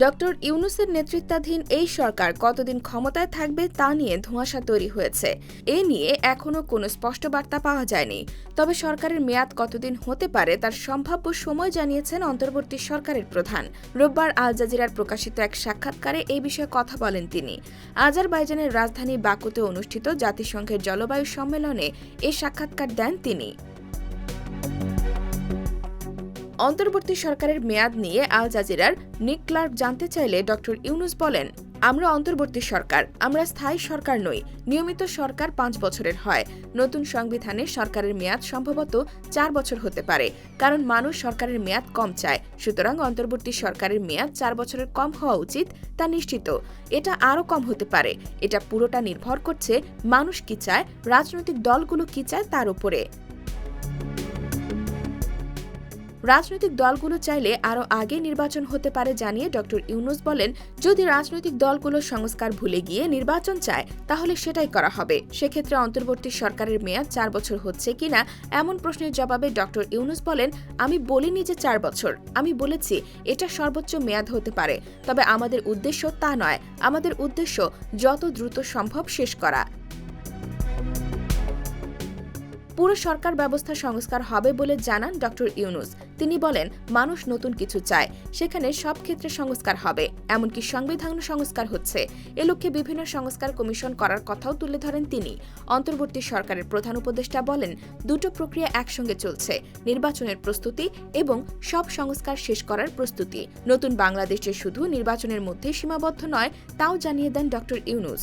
Doctor ইউনুসের নেতৃত্বাধীন এই সরকার কতদিন ক্ষমতায় থাকবে তা নিয়ে ধোঁয়াশা তৈরি হয়েছে। এ নিয়ে এখনও কোনো স্পষ্ট বার্তা পাওয়া যায়নি। তবে সরকারের মেয়াদ কতদিন হতে পারে তার সম্ভাব্য সময় জানিয়েছেন অন্তর্বর্তী সরকারের প্রধান। রোববার আল জাজিরার প্রকাশিত এক সাক্ষাৎকারে এই বিষয়ে কথা বলেন তিনি। আজারবাইজানের রাজধানী বাকুতে অনুষ্ঠিত জাতিসংঘের জলবায়ু সম্মেলনে এ সাক্ষাৎকার দেন তিনি। অন্তর্বর্তী সরকারের মেয়াদ নিয়ে আল জাজিরার নিক ক্লার্ক জানতে চাইলে ডক্টর ইউনুস বলেন, আমরা অন্তর্বর্তী সরকার, আমরা স্থায়ী সরকার নই, নিয়মিত সরকার পাঁচ বছরের হয়। নতুন সংবিধানে সরকারের মেয়াদ সম্ভবত চার বছর হতে পারে, কারণ মানুষ সরকারের মেয়াদ কম চায়। সুতরাং অন্তর্বর্তী সরকারের মেয়াদ চার বছরের কম হওয়া উচিত, তা নিশ্চিত। এটা আরও কম হতে পারে। এটা পুরোটা নির্ভর করছে মানুষ কি চায়, রাজনৈতিক দলগুলো কি চায় তার উপরে। রাজনৈতিক দলগুলো চাইলে আরও আগে নির্বাচন হতে পারে জানিয়ে ডক্টর ইউনুস বলেন, যদি রাজনৈতিক দলগুলো সংস্কার ভুলে গিয়ে নির্বাচন চায়, তাহলে সেটাই করা হবে। সেক্ষেত্রে অন্তর্বর্তী সরকারের মেয়াদ চার বছর হচ্ছে কিনা, এমন প্রশ্নের জবাবে ডক্টর ইউনুস বলেন, আমি বলিনি যে চার বছর, আমি বলেছি এটা সর্বোচ্চ মেয়াদ হতে পারে। তবে আমাদের উদ্দেশ্য তা নয়। আমাদের উদ্দেশ্য যত দ্রুত সম্ভব শেষ করা। পুরো সরকার ব্যবস্থা সংস্কার হবে বলে জানান ডক্টর ইউনুস। তিনি বলেন, মানুষ নতুন কিছু চায়, সেখানে সব ক্ষেত্রে সংস্কার হবে। এমনকি সংবিধান সংস্কার হচ্ছে। এ লক্ষ্যে বিভিন্ন সংস্কার কমিশন করার কথাও তুলে ধরেন তিনি। অন্তর্বর্তী সরকারের প্রধান উপদেষ্টা বলেন, দুটো প্রক্রিয়া একসঙ্গে চলছে, নির্বাচনের প্রস্তুতি এবং সব সংস্কার শেষ করার প্রস্তুতি। নতুন বাংলাদেশে শুধু নির্বাচনের মধ্যে সীমাবদ্ধ নয়, তাও জানিয়ে দেন doctor Yunus.